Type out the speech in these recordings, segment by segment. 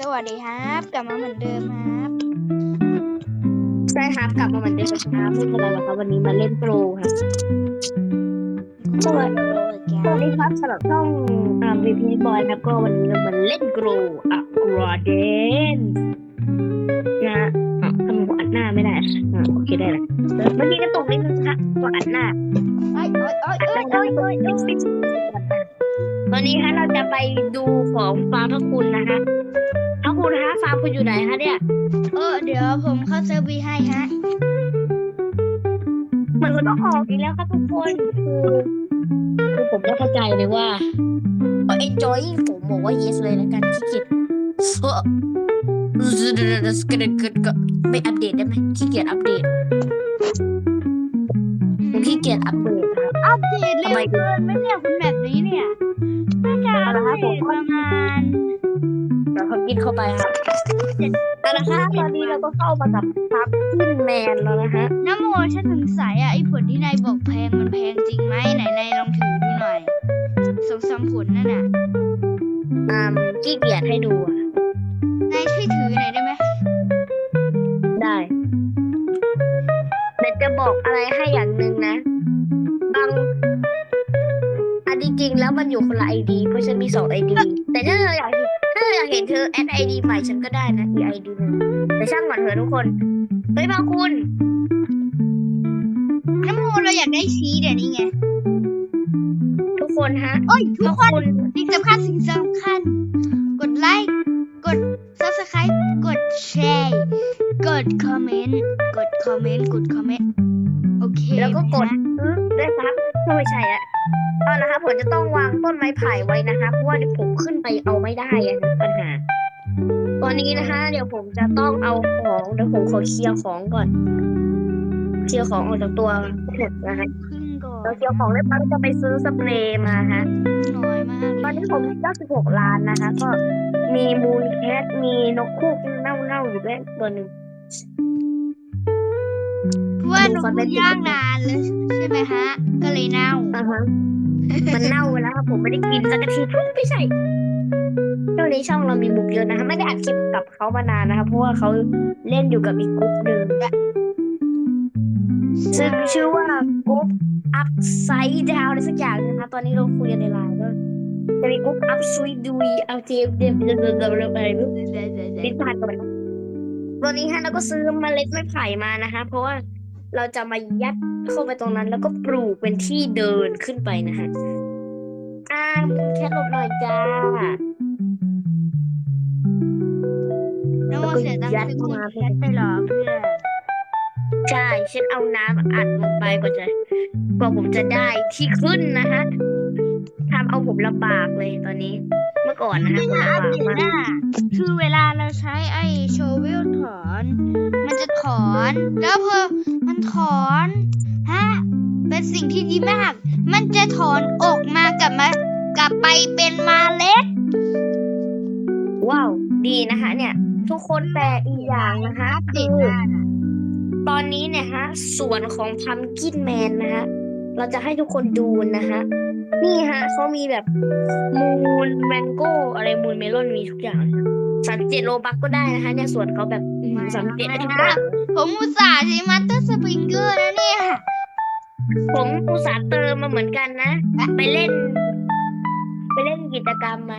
สวัสดีครับ กลับมาเหมือนเดิมครับใช่ครับกลับมาเหมือนเดิมครับไม่เป็นไรหรอกครับวันนี้มาเล่นโปรครับสวัสดีสวัสดีครับสำหรับช่องอ่า VP Boy นะครับก็วันนี้เรามาเล่นโกรอะกราเดนนะฮะอะทำไมกูอัดหน้าไม่ได้อะโอเคได้แล้วเมื่อกี้ก็ตกนิดนึงครับก็อัดหน้าเอ้ยเอ้ยเอ้ยอัดเอ้หยน้าเอ้ยก็เอ้ยติดติดตอนนี้ฮะเราจะไปดูของฟาร์มพระคุณนะคะพระ คุณฮะฟาร์มคุณอยู่ไหนคะเนี่ยเออเดี๋ยวผมเข้าเซิร์ฟวีให้ฮะมันก็ต้องออกอีกแล้วครับทุกคนคือคือผมไม่เข้าใจเลยว่าเออ enjoy ผมบอกว่า yes เลยนะกันขี้เกียจเออไม่อัปเดตได้ไหมขี้เกียจอัปเดตผมขี้เกียจอัปเดตครับ อัปเดตเร็วทำไมเกินไหมเนี่ยคุณแบบนี้เนี่ยน่าจะอัปเดตประมาณ เราเขากินเข้าไปครับแต่ละคะตอนนี้เราก็เข้ามากับพับกินแมนแล้วนะฮะน้ำโมฉันสงสัยอะไอ้ผลที่นายบอกแพงมันแพงจริงไหมไหนนายลองถือดูหน่อยสองสามผลนั่นน่ะอ่าขี้เกียจให้ดูอะ ไอดีใหม่ฉันก็ได้นะอีไอดีหนึ่งแต่ช่างมันเถอะทุกคน เฮ้ยบางคุณน้ำโมเราอยากได้ชี้เดี๋ยวนี้ไง ทุกคนฮะโอ้ยทุกบางคนคุณสิ่งสำคัญสิ่งสำคัญ กดไลค์ กด subscribe กดแชร์ กดคอมเมนต์ กดคอมเมนต์ กดคอมเมนต์ โอเค แล้วก็กดนะซื้อด้วยครับไม่ใช่อะเอาละครับผมจะต้องวางต้นไม้ไผ่ไว้นะคะเพราะว่าเดี๋ยวผมขึ้นไปเอาไม่ได้อะปัญหา ตอนนี้นะคะ เดี๋ยวผมจะต้องเอาของเดี๋ยวผมขอเคลียร์ของก่อน เคลียร์ของออกจากตัวหมดนะคะขึ้นก่อนเราเคลียร์ของเรียบร้อยจะไปซื้อสเปรย์มาฮะ น้อยมากตอนนี้ผมมี96ล้านนะคะ ก็มีมูลแคทมีนกคูกเน่าๆอยู่ด้วยตัวหนึ่งเพราะว่าหนูย่างนานเลยใช่ไหมฮะ ก็เลยเน่า อ่าฮะมันเน่าไปแล้วครับผมไม่ได้กินสักทีพุ่งไม่ใช่ ช่วงนี้ช่องเรามีบุกเยอะนะคะไม่ได้อัดคลิปกับเขามานานนะคะเพราะว่าเขาเล่นอยู่กับอีกกลุ่มหนึ่งซึ่งชื่อว่ากรุ๊ป upside down อะไรสักอย่างนะคะ ตอนนี้เราคุยกันในไลน์ก็จะมีกรุ๊ป upside down เอาเทปเดมเดมเดิมเดิมอะไรไม่รู้ลิ้นพันกันไปวตอนนี้ฮะเราก็ซื้อเมล็ดไม้ไผ่มานะคะ เพราะว่าเราจะมายัดเข้าไปตรงนั้น แล้วก็ปลูกเป็นที่เดินขึ้นไปนะฮะอ่าแค่ลบหน่อยจ้า เสียตังค์ซื้อมูลแคทไปเหรอเพื่อนใช่ฉันเอาน้ำอัดลงไปกว่าจะกว่าผมจะได้ที่ขึ้นนะฮะทำเอาผมลำบากเลยตอนนี้ เมื่อก่อนนะฮะผมอัปลำบากเดตมากน่ะคือเวลาเราใช้ไอ้โชเวลถอน มันจะถอน แล้วพอมันถอนฮะเป็นสิ่งที่ดีมาก มันจะถอนออกมากลับมากลับไปเป็นเมาเล็ด ว้าว ดีนะคะเนี่ย ทุกคนแต่อีกอย่างนะคะอัปเดคืตอมากอะตอนนี้เนี่ยฮะส่วนของพัมกินแมนนะฮะเราจะให้ทุกคนดูนะฮะนี่ฮะเขามีแบบมูนแมงโก้อะไรมูนเมลอนมีทุกอย่างสามเจ็ดโลบักก็ได้นะคะเนี่ยส่วนเขาแบบสามเจ็ดได้ทุกอย่างผมอุตส่าห์ใช้มัตเตอร์สปริงเกอร์นะเนี่ยผมอุตส่าห์เติมมาเหมือนกันนะไปเล่น ไปเล่นกิจกรรมมา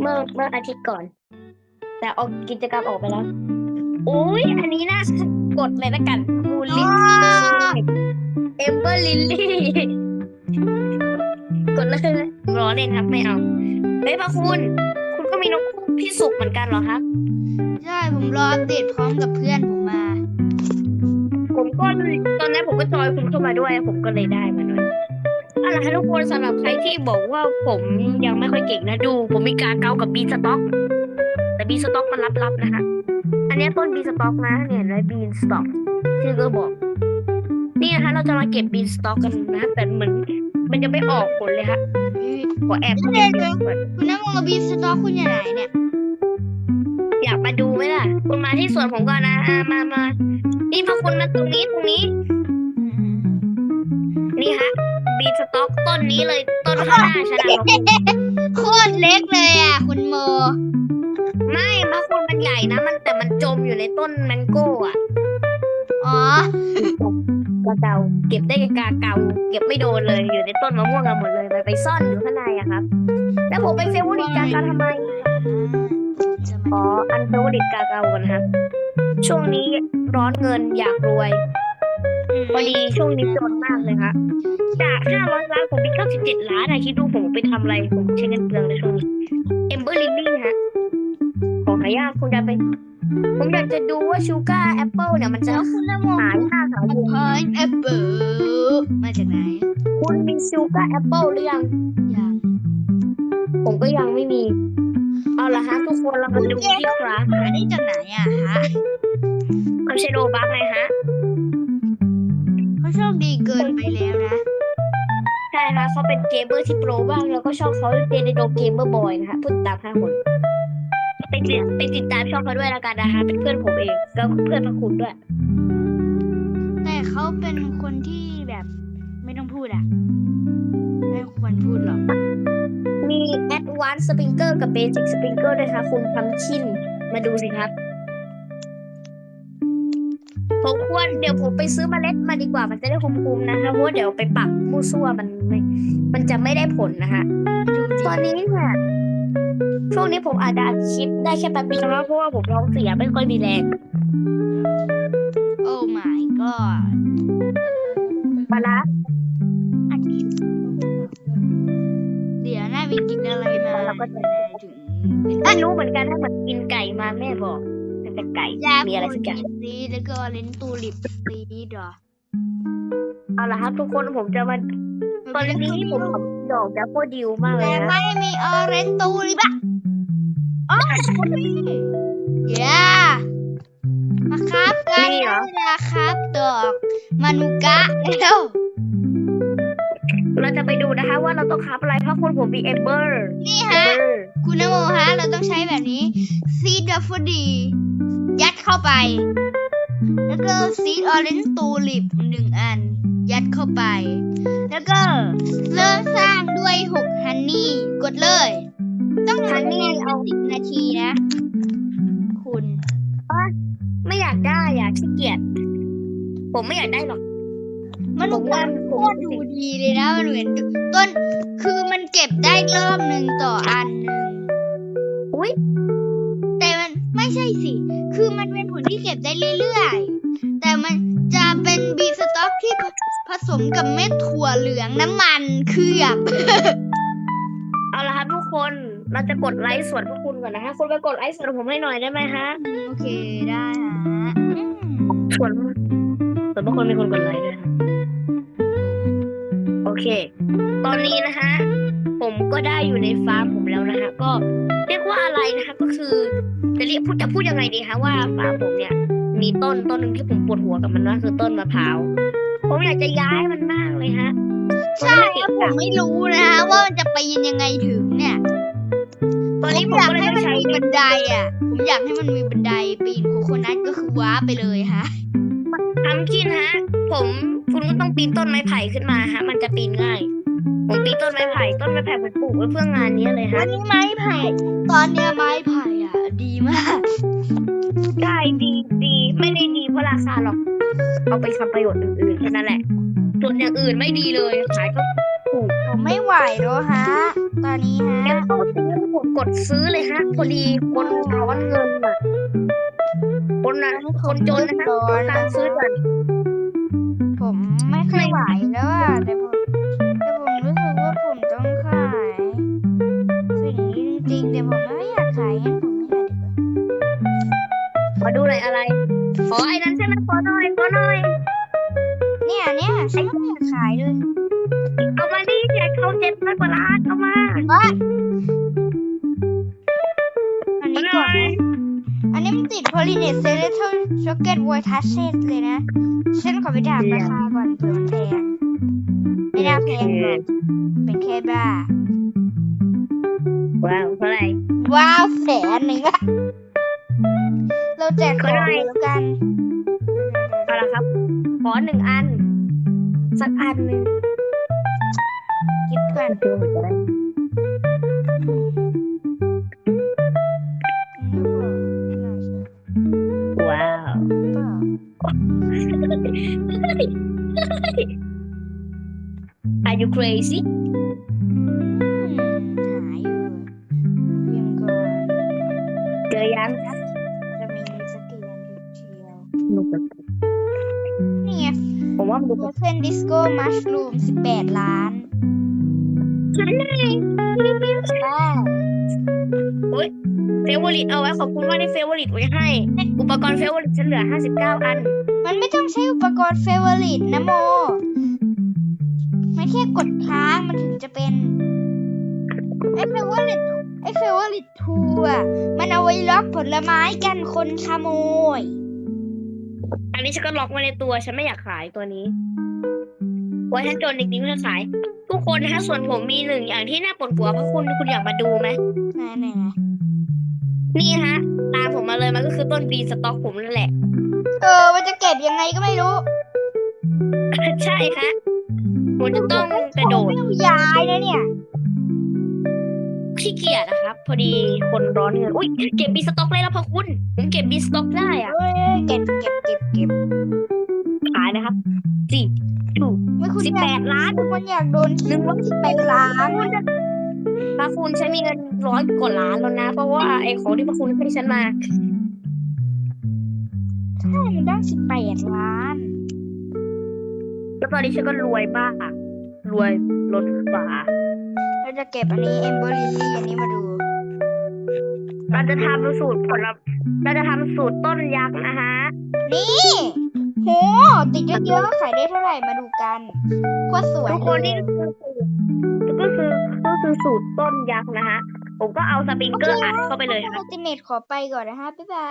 เมื่อเมื่ออาทิตย์ก่อน แต่เอากิจกรรมออกไปแล้วโอ้ยอันนี้น่ากดเลยละกันมูลิสเอมเบอร์ลิลลี่ กดเลยรอเล่นครับไม่เอาเฮ้ยพระคุณ คุณก็มีนกคู่พี่สุกเหมือนกันเหรอครับ ใช่ ผมรออัปเดตพร้อมกับเพื่อนผมมา ผมก็ตอนนั้นผมก็จอยคุณเข้ามาด้วย ผมก็เลยได้มาด้วยเอาล่ะไรทุกคนสำหรับใครที่บอกว่าผมยังไม่ค่อยเก่งนะดู ผมมีการเกากับบีสต็อก แต่บีสต็อกมันลับๆนะคะอันนี้ต้นบีสต็อกนะเนี่ยนะบีสต็อกชื่อก็บอก นี่นะคะเราจะมาเก็บบีสต็อกกันนะแต่เหมือนมันจะไม่ออกผลเลยฮะขอแอบเก็บดูก่อนคุณน้ำมองบีสต็อกคุณอยู่ไหนเนี่ย อยากมาดูไหมล่ะ คุณมาที่สวนผมก่อนนะอ่ามามานี่พอคุณมาตรงนี้ตรงนี้ นี่ฮะบีสต็อกต้นนี้เลยต้นข้างหน้าฉันอะโคตรเล็กเลยอะ คุณโม ไม่มะคุณมันใหญ่นะ มันแต่มันจมอยู่ในต้นแมงโก้อะอ๋อกาเกาเก็บได้แค่กาเกาเก็บไม่โดนเลยอยู่ในต้นมะม่วงกันหมดเลยมันไปซ่อนอยู่ข้างในอะครับ แล้วผมไปเฟเวอริตกาเกาทำไมอ๋ออันเฟเวอริตกาเกากันนะครับ ช่วงนี้ร้อนเงินอยากรวยพอดีช่วงนี้จนมากเลยครับจาก500ล้านผมมี97ล้านอะคิดดูผมไปทำอะไรผมใช้เงินเปลืองในช่วงนี้เอมเบอร์ลิลลี่ฮะของหา ยากคุณจะไป ผมอยากจะดูว่าชูการ์แอปเปิลเนี่ยมันจะแล้วคุณนโมหายากหาพอยู่อยแอปเปิลมาจากไหน คุณมีชูการ์แอปเปิลหรือยัง ยัง ผมก็ยังไม่มี เอาละฮะทุกคนเรามาดูที่คราฟหาได้จากไหนอะฮะเขาใช้โลบักไงฮะเขาโชคดีเกินไปแล้วนะใช่ค่ะเขาเป็นเกมเมอร์ที่โปรบ้างแล้วก็ชอบเขาเจนโดเกมเมอร์บอยนะคะพูดตามห้าคน ไปติดไปติดตามช่องเขาด้วยแล้วกันนะคะเป็นเพื่อนผมเองแล้วก็เพื่อนพระคุณด้วย แต่เขาเป็นคนที่แบบไม่ต้องพูดอะ ไม่ควรพูดหรอก มี Advanced Sprinkler กับ Basic Sprinkler ด้วยค่ะคุณพัมชินมาดูสิครับผมควรเดี๋ยวผมไปซื้อเมล็ดมาดีกว่ามันจะได้คุ้มๆนะคะเพราะว่าเดี๋ยวไปปรับมู่ซั่วมันไม่มันจะไม่ได้ผลนะคะดูดิตอนนี้เนี่ย ช่วงนี้ผมอาจจะอัดคลิปได้แค่แป๊บเดียวนะเพราะว่าผมท้องเสียไม่ค่อยมีแรง โอ้ my god ปลาร้าอัดคลิปเดี๋ยวน่ามีกินอะไรมาเราก็จะถึงไม่รู้เหมือนกันถ้าเหมือนกินไก่มาแม่บอกมันเป็นไก่ยามีอะไรสักอย่างซีดแล้วก็เลนส์ตูลิปซีดเหรอเอาละครับทุกคนผมจะมาตอนนี้ผมทำ ดอกดับเบิลดิวมากเลแต่ยนะไม่มีออเรนตูลิปอะอ๋อมีเย้มาครับกันนี่เหรอเวลาครับดอกมานุกะแล้วเราจะไปดูนะคะ ว่าเราต้องคับอะไรเพราะคนผมมีเอมเบอร์นี่เอฮะมเบอร์คุณนโมฮะ เราต้องใช้แบบนี้ ซีดดัฟฟดี ยัดเข้าไป แล้วก็ซีดออเรนจ์ตูลิปหนึ่งอัน ยัดเข้าไป แล้วก็เริ่มสร้างด้วยหกฮันนี่ กดเลย ต้องฮันนี่เอาเอาสิบนาทีนะ คุณไม่อยากได้อะขี้เกียจผมไม่อยากได้หรอก มันผมว่าโคตรดูดีเลยนะมันเหมือนต้น คือมันเก็บได้รอบหนึ่งต่ออันหนึ่งอุ้ยแต่มันไม่ ใช่สิ คือมันเป็นผลที่เก็บได้เรื่อยๆ แต่มันจะเป็นบีสต็อกที่ผสมกับเม็ดถั่วเหลืองน้ำมันเคลือบ เอาละครับทุกคน เราจะกดไลค์ส่วนพวกคุณก่อนนะคะคุณไปกดไลค์ส่วนผมให้หน่อยได้ไหมฮะ โอเคได้ฮะอืมส่วนส่วนบางคนมีคนกดไลค์ด้วยนะโอเค ตอนนี้นะคะ ผมก็ได้อยู่ในฟาร์มผมแล้วนะคะก็เรียกว่าอะไรนะคะก็คือจะเรียกพูดจะพูดยังไงดีคะว่าฟาร์มผมเนี่ย มีต้นต้นหนึ่งที่ผมปวดหัวกับมันมากคือต้นมะพร้าวผมอยากจะย้ายมันมากเลยฮะใช่ครับผมไม่รู้นะฮะว่ามันจะปีนยังไงถึงเนี่ยตอนนี้ผผมมอยากก็เลยให้ไม่มันใช้มีบันไดอะ ผมอยากให้มันมีบันไดปีนโคโคนัทก็คือว้าร์ปไปเลยฮะทำกินฮะ ผมคุณก็ต้องปีนต้นไม้ไผ่ขึ้นมาฮะ มันจะปีนง่าย ผมปีนต้นไม้ไผ่ต้นไม้ไผ่ผมปลูกไว้เพื่องานนี้เลยวัฮะนนี้ไม้ไผ่ ตอนเนี้ยไม้ไผ่อะ ดีมาก ได้ดีดีไม่ได้ดีเพราะราคาหรอกเอาไปทำประโยชน์อื่นๆแค่นั้นแหละส่วนอย่างอื่นไม่ดีเลยขายก็ถูกผมไม่ไหวแล้วฮะ ตอนนี้ฮะแอปเปิลซื้อผมกดซื้อเลยฮะพอดีคนร้อนเงินอะคนนะคนจนนะฮะต้องการซื้อก่อนผมไม่ค่อยไหวแล้วอะแต่ผมแต่ จ็ดร้อยกว่าล้านเอามาว่าอันเอานี้หก่น่อนอยนะอันนี้มันติด Pollinate Selector Socket Void Touches เลยนะ ฉันขอไปถามราคาก่อนเผื่อมันแพงไม่น่าแพงหรอกเป็นแค่บ้า ว้าวเท่าไหร่ว้าวแสนหนึ่งอะเราแจกของก็ได้เลยแล้วกัน เอาละครับ ขอหนึ่งอัน สักอันหนึ่ง કેટલા જોવું જોઈએ Are you crazy? เจอยังหนุกแบบผมว่ามันดู เพื่อนดิสโก้มัชลูมสิบแปดล้าน ฉันไงบ้าเฟเวอริตเอาไว้ขอบคุณว่าได้เฟเวอริตไว้ให้ อุปกรณ์เฟเวอริตฉันเหลือ59อัน มันไม่ต้องใช้อุปกรณ์เฟเวอริตนะโมไม่แค่กดค้างมันถึงจะเป็นไอ้เฟเวอริตไอ้เฟเวอริตทูอะมันเอาไว้ล็อกผลไม้กันคนขโมย อันนี้ฉันก็ล็อกไว้ในตัว ฉันไม่อยากขายตัวนี้ ไว้ฉันจนจริงๆเพื่อขาย ทุกคนนะคะส่วนผมมีหนึ่งอย่างที่น่าปวดหัวเพราะคุณคุณอยากมาดูไหมไหนไหนไหนนี่ฮะ ตามผมมาเลยมันก็คือต้นบีสต็อกผมนั่นแหละ เออมันจะเก็บยังไงก็ไม่รู้ ใช่คะผมจะต้องกระโดดไม่ต้องย้ายนะเนี่ยขี้เกียจนะครับ พอดีคนร้อนเงินอุ้ยเก็บบีสต็อกได้แล้วพอคุณผมเก็บบีสต็อกได้อะเอ้ยเก็บเก็บเก็บเก็บขายนะครับสี่ถูกไม่ คุณสิบอยาแปกดล้านคุณอยากโดนนึกว่าสิบแปดล้านคุณจะพระคุณฉันมีเงินร้อยกว่าล้านแล้วนะ เพราะว่าไอ้ของที่พระคุณให้ฉันมาใช่มันได้สิบแปดล้าน แล้วตอนนี้ฉันก็รวยบ้ากรวยรถฟ้าเราจะเก็บอันนี้เอมเบอร์ลิลี่อันนี้มาดูเราจะทำสูตรผลลัพธ์เราจะทำสูตรต้นยักษ์นะฮะ นี่ โหติดเยอะๆขายได้เท่าไหร่มาดูกันโคตรสวยทุกคนนี่คือสูตรก็คือก็คือสูตรต้นยักษ์นะฮะ ผมก็เอาสปริงเกอร์อัดเข้าไปเลยอัฮะลติเมทขอไปก่อนนะฮะ บ๊ายบาย